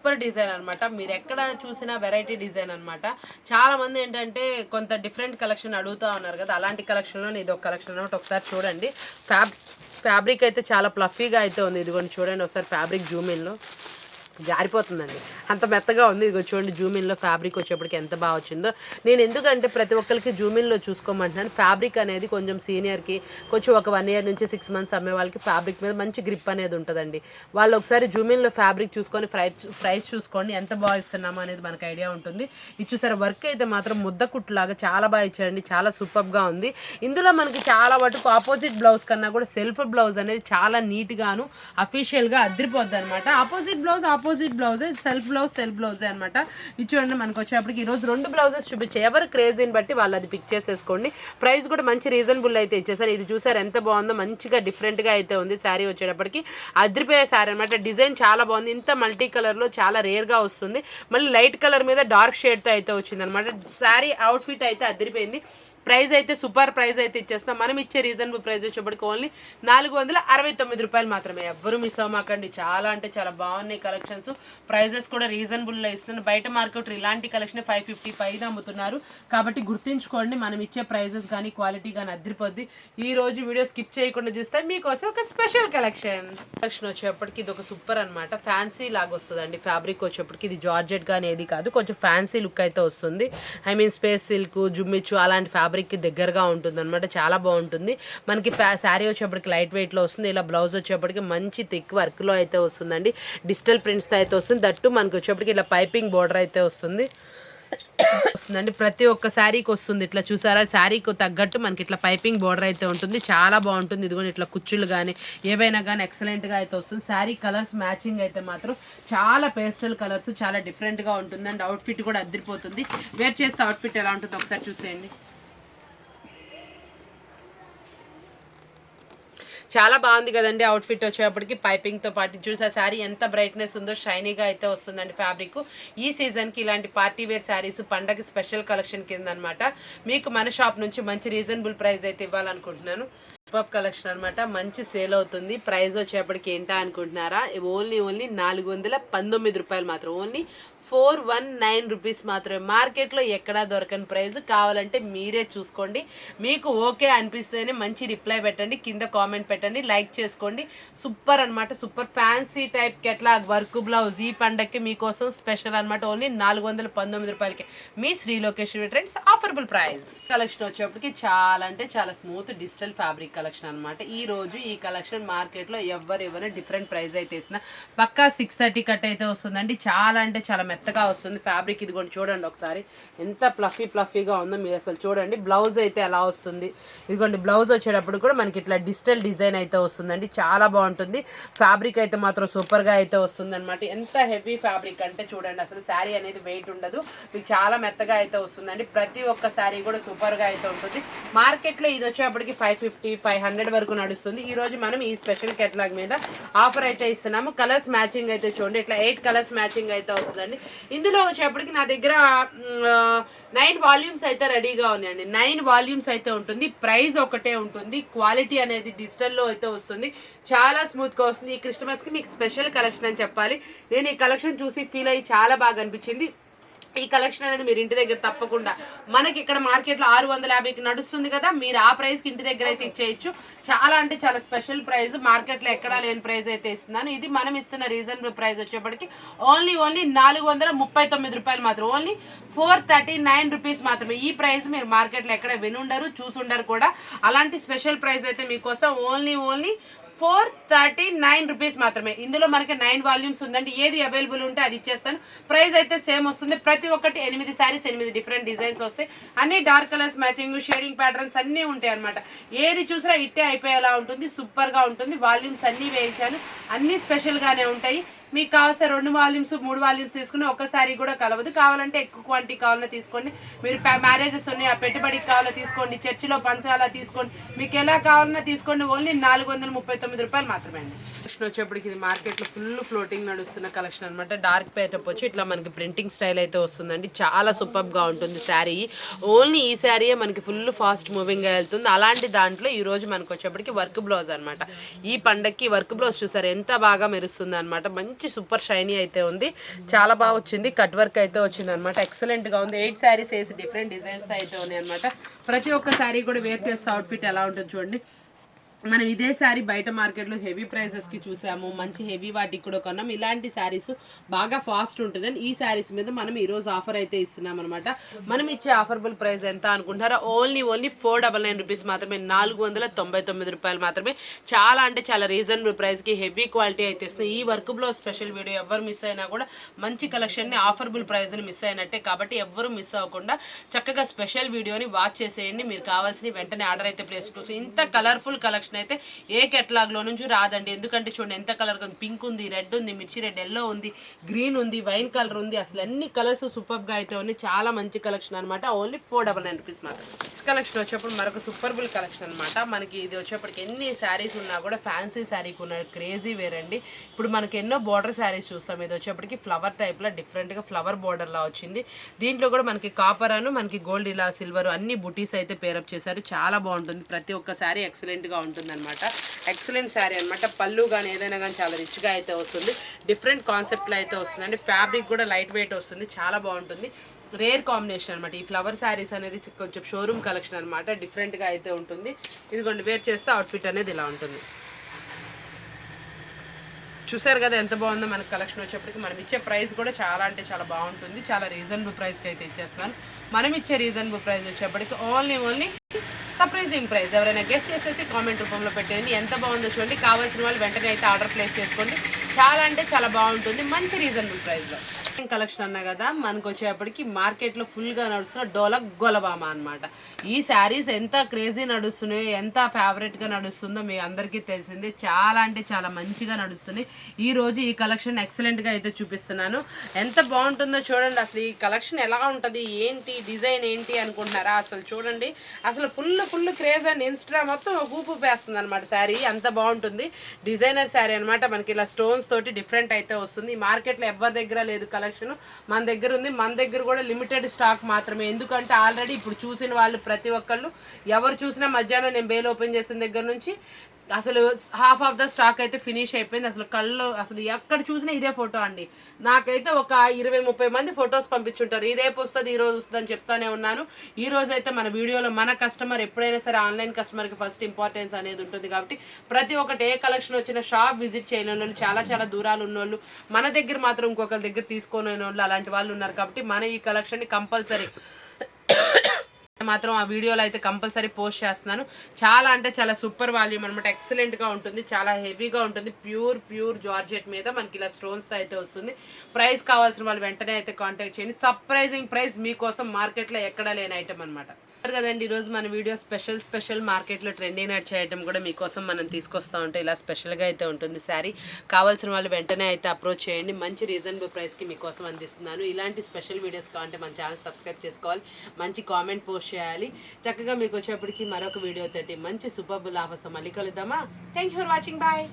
Super design అనమాట మీరు ఎక్కడ చూసినా వెరైటీ డిజైన్ అనమాట చాలా మంది ఏంటంటే కొంత డిఫరెంట్ కలెక్షన్ అడుగుతా ఉన్నారు కదా. అలాంటి కలెక్షన్లో ఇది ఒక కలెక్షన్ అనమాట ఒకసారి చూడండి. ఫ్యాబ్ ఫ్యాబ్రిక్ అయితే చాలా ప్లఫీగా అయితే ఉంది. ఇదిగోండి చూడండి ఒకసారి ఫ్యాబ్రిక్ జూమిన్లో జారిపోతుందండి. అంత మెత్తగా ఉంది. ఇదిగో చూడండి జూమిన్లో ఫ్యాబ్రిక్ వచ్చేప్పటికి ఎంత బాగా వచ్చిందో. నేను ఎందుకంటే ప్రతి ఒక్కరికి జూమిన్లో చూసుకోమంటున్నాను. ఫ్యాబ్రిక్ అనేది కొంచెం సీనియర్కి కొంచెం ఒక వన్ ఇయర్ నుంచి సిక్స్ మంత్స్ అమ్మే వాళ్ళకి ఫ్యాబ్రిక్ మీద మంచి గ్రిప్ అనేది ఉంటుందండి. వాళ్ళు ఒకసారి జూమిన్లో ఫ్యాబ్రిక్ చూసుకొని ప్రైస్ ప్రైస్ చూసుకోండి. ఎంత బాగా ఇస్తున్నామో అనేది మనకు ఐడియా ఉంటుంది. ఇది చూసారా వర్క్ అయితే మాత్రం ముద్ద కుట్టులాగా చాలా బాగా ఇచ్చారండి చాలా సూపర్గా ఉంది. ఇందులో మనకి చాలా మటుకు ఆపోజిట్ బ్లౌజ్ కన్నా కూడా సెల్ఫ్ బ్లౌజ్ అనేది చాలా నీట్గాను అఫీషియల్గా అదిరిపోద్ది అనమాట ఆపోజిట్ బ్లౌజ్ ఆపోజిట్ బ్లౌజే సెల్ఫ్ బ్లౌజ్ సెల్ఫ్ బ్లౌజే అనమాట ఇది చూడండి మనకు వచ్చేప్పటికి ఈరోజు రెండు బ్లౌజెస్ చూపించే ఎవరు క్రేజీని బట్టి వాళ్ళు అది పిక్ చేసేసుకోండి. ప్రైస్ కూడా మంచి రీజనబుల్ అయితే ఇచ్చేసారు. ఇది చూసారు ఎంత బాగుందో మంచిగా డిఫరెంట్గా అయితే ఉంది శారీ వచ్చేటప్పటికి. అదిరిపోయే శారీ అనమాట డిజైన్ చాలా బాగుంది. ఇంత మల్టీ కలర్లో చాలా రేర్గా వస్తుంది. మళ్ళీ లైట్ కలర్ మీద డార్క్ షేడ్తో అయితే వచ్చింది అనమాట శారీ అవుట్ఫిట్ అయితే అదిరిపోయింది. ప్రైస్ అయితే సూపర్ ప్రైస్ అయితే ఇచ్చేస్తాం. మనం ఇచ్చే రీజనబుల్ ప్రైజ్ వచ్చేప్పటికి ఓన్లీ నాలుగు వందల అరవై తొమ్మిది రూపాయలు మాత్రమే. ఎవ్వరు మిస్ అవ్వమాకండి. చాలా అంటే చాలా బాగున్నాయి కలెక్షన్స్ ప్రైజెస్ కూడా రీజనబుల్లో ఇస్తున్నాను బయట మార్కెట్ ఇలాంటి కలెక్షన్ ఫైవ్ ఫిఫ్టీ పైన అమ్ముతున్నారు. కాబట్టి గుర్తించుకోండి మనం ఇచ్చే ప్రైజెస్ కానీ క్వాలిటీ కానీ అదిరిపోద్ది ఈ రోజు వీడియో స్కిప్ చేయకుండా చూస్తే మీకోసం ఒక స్పెషల్ కలెక్షన్ కలెక్షన్ వచ్చేప్పటికి ఇది ఒక సూపర్ అనమాట ఫ్యాన్సీ లాగా వస్తుందండి ఫ్యాబ్రిక్ వచ్చేప్పటికి. ఇది జార్జెట్ కానీ ఏది కాదు. కొంచెం ఫ్యాన్సీ లుక్ అయితే వస్తుంది. ఐ మీన్ స్పేస్ సిల్క్ జుమ్మిచ్చు అలాంటి ఫ్యాబ్రిక్కి దగ్గరగా ఉంటుంది అనమాట చాలా బాగుంటుంది. మనకి శారీ వచ్చేప్పటికి లైట్ వెయిట్లో వస్తుంది. ఇలా బ్లౌజ్ వచ్చేప్పటికి మంచి థిక్ వర్క్లో అయితే వస్తుందండి. డిజిటల్ ప్రింట్స్తో అయితే వస్తుంది. దట్టు మనకి వచ్చేప్పటికి ఇలా పైపింగ్ బోర్డర్ అయితే వస్తుంది. వస్తుందండి. ప్రతి ఒక్క శారీకి వస్తుంది. ఇట్లా చూసారా? శారీకి తగ్గట్టు మనకి ఇట్లా పైపింగ్ బోర్డర్ అయితే ఉంటుంది. చాలా బాగుంటుంది. ఇదిగోండి ఇట్లా కుచ్చులు కానీ ఏవైనా కానీ ఎక్సలెంట్గా అయితే వస్తుంది. శారీ కలర్స్ మ్యాచింగ్ అయితే మాత్రం చాలా పేస్టల్ కలర్స్ చాలా డిఫరెంట్గా ఉంటుంది అండ్ అవుట్ఫిట్ కూడా అద్దరిపోతుంది. వేర్ చేస్తే అవుట్ఫిట్ ఎలా ఉంటుందో ఒకసారి చూసేయండి. చాలా బాగుంది కదండి అవుట్ఫిట్ వచ్చేటప్పటికి. పైపింగ్తో పాటు చూసా శారీ ఎంత బ్రైట్నెస్ ఉందో షైనీగా అయితే వస్తుందండి ఫ్యాబ్రిక్ ఈ సీజన్కి ఇలాంటి పార్టీ వేర్ శారీస్ పండగ స్పెషల్ కలెక్షన్ కింద అనమాట మీకు మన షాప్ నుంచి మంచి రీజనబుల్ ప్రైస్ అయితే ఇవ్వాలనుకుంటున్నాను. సూపర్ కలెక్షన్ అనమాట మంచి సేల్ అవుతుంది. ప్రైస్ వచ్చేప్పటికి ఏంటా అనుకుంటున్నారా? ఓన్లీ ఓన్లీ నాలుగు వందల పంతొమ్మిది రూపాయలు మాత్రం. Only four one nine rupees మాత్రమే. మార్కెట్లో ఎక్కడా దొరకని ప్రైస్. కావాలంటే మీరే చూసుకోండి. మీకు ఓకే అనిపిస్తేనే మంచి రిప్లై పెట్టండి. కింద కామెంట్ పెట్టండి. లైక్ చేసుకోండి. సూపర్ అనమాట super fancy type catalogue work blouse ఈ పండగకి మీకోసం స్పెషల్ అనమాట ఓన్లీ నాలుగు వందల పంతొమ్మిది రూపాయలకి. మీ Sri location trends affordable price. Collection వచ్చేప్పటికి చాలా అంటే చాలా స్మూత్ డిజిటల్ ఫ్యాబ్రిక్ కలెక్షన్ అనమాట ఈ రోజు ఈ కలెక్షన్ మార్కెట్లో ఎవరు ఎవరైనా డిఫరెంట్ ప్రైస్ అయితే ఇస్తున్నా పక్కా సిక్స్ థర్టీ కట్ అయితే వస్తుందండి. చాలా అంటే చాలా మెత్తగా వస్తుంది. ఫ్యాబ్రిక్ ఇదిగోండి చూడండి ఒకసారి. ఎంత ప్లఫీ ప్లఫీగా ఉందో మీరు అసలు చూడండి. బ్లౌజ్ అయితే ఎలా వస్తుంది? ఇదిగోండి బ్లౌజ్ వచ్చేటప్పుడు కూడా మనకి ఇట్లా డిజిటల్ డిజైన్ అయితే వస్తుందండి. చాలా బాగుంటుంది. ఫ్యాబ్రిక్ అయితే మాత్రం సూపర్గా అయితే వస్తుంది అనమాట ఎంత హెవీ ఫ్యాబ్రిక్ అంటే చూడండి అసలు శారీ అనేది వెయిట్ ఉండదు. మీకు చాలా మెత్తగా అయితే వస్తుందండి. ప్రతి ఒక్క శారీ కూడా సూపర్గా అయితే ఉంటుంది. మార్కెట్లో ఇది వచ్చేటప్పటికి ఫైవ్ ఫిఫ్టీ ఫైవ్ హండ్రెడ్ వరకు నడుస్తుంది. ఈ రోజు మనం ఈ స్పెషల్ కెటలాగ్ మీద ఆఫర్ అయితే ఇస్తున్నాము. కలర్స్ మ్యాచింగ్ అయితే చూడండి. ఇట్లా ఎయిట్ కలర్స్ మ్యాచింగ్ అయితే వస్తుందండి. ఇందులో వచ్చేప్పటికి నా దగ్గర నైన్ వాల్యూమ్స్ అయితే రెడీగా ఉన్నాయండి. నైన్ వాల్యూమ్స్ అయితే ఉంటుంది. ప్రైస్ ఒకటే ఉంటుంది. క్వాలిటీ అనేది డిజిటల్లో అయితే వస్తుంది. చాలా స్మూత్గా వస్తుంది. ఈ క్రిస్టమస్కి మీకు స్పెషల్ కలెక్షన్ అని చెప్పాలి. నేను ఈ కలెక్షన్ చూసి ఫీల్ అయ్యి చాలా బాగా అనిపించింది. ఈ కలెక్షన్ అనేది మీరు ఇంటి దగ్గర తప్పకుండా మనకి ఇక్కడ మార్కెట్లో ఆరు వందల యాభైకి నడుస్తుంది కదా మీరు ఆ ప్రైస్కి ఇంటి దగ్గర అయితే ఇచ్చేయచ్చు. చాలా అంటే చాలా స్పెషల్ ప్రైస్ మార్కెట్లో ఎక్కడా లేని ప్రైస్ అయితే ఇస్తున్నాను. ఇది మనం ఇస్తున్న రీజనబుల్ ప్రైస్ వచ్చేప్పటికి ఓన్లీ ఓన్లీ నాలుగు వందల ముప్పై తొమ్మిది రూపాయలు మాత్రం. Only four thirty nine rupees మాత్రమే. ఈ ప్రైస్ మీరు మార్కెట్లో ఎక్కడ వినుండరు చూసుండరు కూడా. అలాంటి స్పెషల్ ప్రైస్ అయితే మీకోసం only only four thirty nine rupees మాత్రమే. ఇందులో మనకి నైన్ వాల్యూమ్స్ ఉందండి. ఏది అవైలబుల్ ఉంటే అది ఇచ్చేస్తాను. ప్రైస్ అయితే సేమ్ వస్తుంది. ప్రతి ఒక్కటి ఎనిమిది శారీస్ ఎనిమిది డిఫరెంట్ డిజైన్స్ వస్తాయి. అన్ని dark colours matching shading patterns అన్నీ ఉంటాయి అనమాట ఏది చూసినా ఇట్టే అయిపోయేలా ఉంటుంది. సూపర్గా ఉంటుంది. వాల్యూమ్స్ అన్నీ వేయించాను. అన్నీ స్పెషల్గానే ఉంటాయి. మీకు కావాల్సిన రెండు వాల్యూమ్స్ మూడు వాల్యూమ్స్ తీసుకుని ఒక్కసారి కూడా కలవదు. కావాలంటే ఎక్కువ క్వాంటిటీ కావాలన్నా తీసుకోండి. మీరు మ్యారేజెస్ ఉన్నాయి ఆ పెట్టుబడికి కావాలో తీసుకోండి చర్చిలో పంచాలా తీసుకోండి. మీకు ఎలా కావాలన్నా తీసుకోండి. ఓన్లీ నాలుగు వందల ముప్పై తొమ్మిది రూపాయలు మాత్రమే అండి. కలెక్షన్ వచ్చేప్పటికి ఇది మార్కెట్లో ఫుల్ ఫ్లోటింగ్ నడుస్తున్న కలెక్షన్ అనమాట డార్క్ పేటప్ వచ్చి ఇట్లా మనకి ప్రింటింగ్ స్టైల్ అయితే వస్తుందండి. చాలా సూపర్గా ఉంటుంది శారీ ఓన్లీ ఈ శారీయే మనకి ఫుల్ ఫాస్ట్ మూవింగ్గా వెళ్తుంది. అలాంటి దాంట్లో ఈ రోజు మనకు వచ్చేప్పటికి వర్క్ బ్లౌజ్ అనమాట ఈ పండక్కి వర్క్ బ్లౌజ్ చూసారు? ఎంత బాగా మెరుస్తుంది అనమాట మంచి మంచి సూపర్ షైనీ అయితే ఉంది. చాలా బాగా వచ్చింది. కట్ వర్క్ అయితే వచ్చింది అనమాట ఎక్సలెంట్గా ఉంది. ఎయిట్ శారీస్ వేసి డిఫరెంట్ డిజైన్స్ అయితే ఉన్నాయి అనమాట ప్రతి ఒక్క శారీ కూడా వేర్ చేస్తే అవుట్ఫిట్ ఎలా ఉంటుంది చూడండి. మనం ఇదే శారీ బయట మార్కెట్లో హెవీ ప్రైజెస్కి చూసాము మంచి హెవీ వాటికి కూడా కొన్నాం. ఇలాంటి శారీస్ బాగా ఫాస్ట్ ఉంటుందని ఈ శారీస్ మీద మనం ఈరోజు ఆఫర్ అయితే ఇస్తున్నాం అనమాట మనం ఇచ్చే ఆఫర్బుల్ ప్రైస్ ఎంత అనుకుంటారా? Only only four double nine rupees మాత్రమే నాలుగు వందల తొంభై తొమ్మిది రూపాయలు మాత్రమే. చాలా అంటే చాలా రీజనబుల్ ప్రైస్కి హెవీ క్వాలిటీ అయితే ఇస్తుంది. ఈ వర్క్ బ్లో స్పెషల్ వీడియో ఎవరు మిస్ అయినా కూడా మంచి కలెక్షన్ని ఆఫర్బుల్ ప్రైస్ని మిస్ అయినట్టే. కాబట్టి ఎవ్వరు మిస్ అవ్వకుండా చక్కగా స్పెషల్ వీడియోని వాచ్ చేసేయండి. మీరు కావాల్సిన వెంటనే ఆర్డర్ అయితే ప్లేస్ ఇంత కలర్ఫుల్ కలెక్షన్ అయితే ఏ కెట్లాగ్లో నుంచి రాదండి. ఎందుకంటే చూడండి ఎంత కలర్ ఉంది. పింక్ ఉంది రెడ్ ఉంది మిర్చి రెడ్ ఎల్లో ఉంది గ్రీన్ ఉంది వైన్ కలర్ ఉంది. అసలు అన్ని కలర్స్ సూపర్గా అయితే ఉన్నాయి. చాలా మంచి కలెక్షన్ అనమాట only four double nine rupees మాత్రం నెక్స్ట్ కలెక్షన్ వచ్చేప్పుడు మరొక సూపర్బుల్ కలెక్షన్ అనమాట మనకి ఇది వచ్చేప్పటికి ఎన్ని శారీస్ ఉన్నా కూడా ఫ్యాన్సీ శారీకి ఉన్న క్రేజీ వేర్ అండి ఇప్పుడు మనకి ఎన్నో బార్డర్ శారీస్ చూస్తాం. ఇది వచ్చేప్పటికి ఫ్లవర్ టైప్లో డిఫరెంట్గా ఫ్లవర్ బార్డర్లా వచ్చింది. దీంట్లో కూడా మనకి కాపర్ అను మనకి గోల్డ్ ఇలా సిల్వర్ అన్ని బుటీస్ అయితే పేరప్ చేశారు. చాలా బాగుంటుంది. ప్రతి ఒక్క శారీ ఎక్సలెంట్గా ఉంటుంది. అనమాట ఎక్సలెంట్ శారీ అనమాట పళ్ళు కానీ ఏదైనా కానీ చాలా రిచ్గా అయితే వస్తుంది. డిఫరెంట్ కాన్సెప్ట్లో అయితే వస్తుంది అండి ఫ్యాబ్రిక్ కూడా లైట్ వెయిట్ వస్తుంది. చాలా బాగుంటుంది. రేర్ కాంబినేషన్ అనమాట ఈ ఫ్లవర్ శారీస్ అనేది కొంచెం షోరూమ్ కలెక్షన్ అనమాట డిఫరెంట్గా అయితే ఉంటుంది. ఇదిగోండి వేర్ చేస్తే అవుట్ఫిట్ అనేది ఇలా ఉంటుంది. చూసారు కదా ఎంత బాగుందో మనకి కలెక్షన్ వచ్చేప్పటికి. మనం ఇచ్చే ప్రైస్ కూడా చాలా అంటే చాలా బాగుంటుంది. చాలా రీజనబుల్ ప్రైస్కి అయితే ఇచ్చేస్తున్నాను. మనం ఇచ్చే రీజనబుల్ ప్రైస్ వచ్చేప్పటికి ఓన్లీ ఓన్లీ సర్ప్రైజింగ్ ప్రైస్ ఎవరైనా గెస్ట్ చేసేసి కామెంట్ రూపంలో పెట్టేయండి. ఎంత బాగుందో చూడండి. కావాల్సిన వాళ్ళు వెంటనే అయితే ఆర్డర్ ప్లేస్ చేసుకోండి. చాలా అంటే చాలా బాగుంటుంది. మంచి రీజనబుల్ ప్రైస్లో కలెక్షన్ అన్నా కదా మనకు వచ్చేప్పటికి మార్కెట్లో ఫుల్గా నడుస్తున్న డోలక్ గొలబామ అనమాట ఈ శారీస్ ఎంత క్రేజీ నడుస్తున్నాయో ఎంత ఫేవరెట్గా నడుస్తుందో మీ అందరికీ తెలిసింది. చాలా అంటే చాలా మంచిగా నడుస్తున్నాయి. ఈ రోజు ఈ కలెక్షన్ ఎక్సలెంట్గా అయితే చూపిస్తున్నాను. ఎంత బాగుంటుందో చూడండి. అసలు ఈ కలెక్షన్ ఎలా ఉంటుంది? ఏంటి? డిజైన్ ఏంటి అనుకుంటున్నారా? అసలు చూడండి. అసలు full full craze and Insta మొత్తం ఊపు పేస్తుంది అనమాట శారీ అంత బాగుంటుంది. డిజైనర్ శారీ అనమాట మనకి ఇలా స్టోన్స్ తోటి డిఫరెంట్ అయితే వస్తుంది. ఈ మార్కెట్లో ఎవరి దగ్గర లేదు కలెక్షన్ మన దగ్గర ఉంది. మన దగ్గర కూడా లిమిటెడ్ స్టాక్ మాత్రమే. ఎందుకంటే ఆల్రెడీ ఇప్పుడు చూసిన వాళ్ళు ప్రతి ఒక్కళ్ళు ఎవరు చూసినా మధ్యాహ్నం నేను బేల్ ఓపెన్ చేసిన దగ్గర నుంచి అసలు హాఫ్ ఆఫ్ ద స్టాక్ అయితే ఫినిష్ అయిపోయింది. అసలు కళ్ళు అసలు ఎక్కడ చూసినా ఇదే ఫోటో అండి. నాకైతే ఒక ఇరవై ముప్పై మంది ఫొటోస్ పంపించుంటారు. ఈ రేపు వస్తుంది ఈ రోజు వస్తుంది అని చెప్తానే ఉన్నాను. ఈ రోజు అయితే మన వీడియోలో మన కస్టమర్ ఎప్పుడైనా సరే ఆన్లైన్ కస్టమర్కి ఫస్ట్ ఇంపార్టెన్స్ అనేది ఉంటుంది కాబట్టి ప్రతి ఒక్కటి ఏ కలెక్షన్ వచ్చిన షాప్ విజిట్ చేయడంలో చాలా చాలా దూరాలు ఉన్నోళ్ళు. మన దగ్గర మాత్రం ఇంకొకరి దగ్గర తీసుకొని వాళ్ళు అలాంటి వాళ్ళు ఉన్నారు కాబట్టి మన ఈ కలెక్షన్ని కంపల్సరీ మాత్రం ఆ వీడియోలో అయితే కంపల్సరీ పోస్ట్ చేస్తున్నాను. చాలా అంటే చాలా సూపర్ వాల్యూమ్ అనమాట ఎక్సలెంట్గా ఉంటుంది. చాలా హెవీగా ఉంటుంది. ప్యూర్ ప్యూర్ జార్జెట్ మీద మనకి ఇలా స్టోన్స్తో అయితే వస్తుంది. ప్రైస్ కావాల్సిన వాళ్ళు వెంటనే అయితే కాంటాక్ట్ చేయండి. సర్ప్రైజింగ్ ప్రైస్ మీకోసం మార్కెట్లో ఎక్కడా లేని ఐటమ్ అనమాట కదండి ఈరోజు మన వీడియో స్పెషల్ స్పెషల్ మార్కెట్లో ట్రెండింగ్ నడిచే ఐటమ్ కూడా మీకోసం మనం తీసుకొస్తా ఉంటే ఇలా స్పెషల్గా అయితే ఉంటుంది శారీ. కావాల్సిన వాళ్ళు వెంటనే అయితే అప్రోచ్ చేయండి. మంచి రీజనబుల్ ప్రైస్కి మీకోసం అందిస్తున్నాను. ఇలాంటి స్పెషల్ వీడియోస్ కావాలంటే మన ఛానల్ సబ్స్క్రైబ్ చేసుకోవాలి. మంచి కామెంట్ పోస్ట్ చేయాలి. చక్కగా మీకు వచ్చేప్పటికి మరొక వీడియో తోటి మంచి సూపర్బుల్ ఆఫర్స్ మళ్ళీ కలుద్దామా? Thank you for watching bye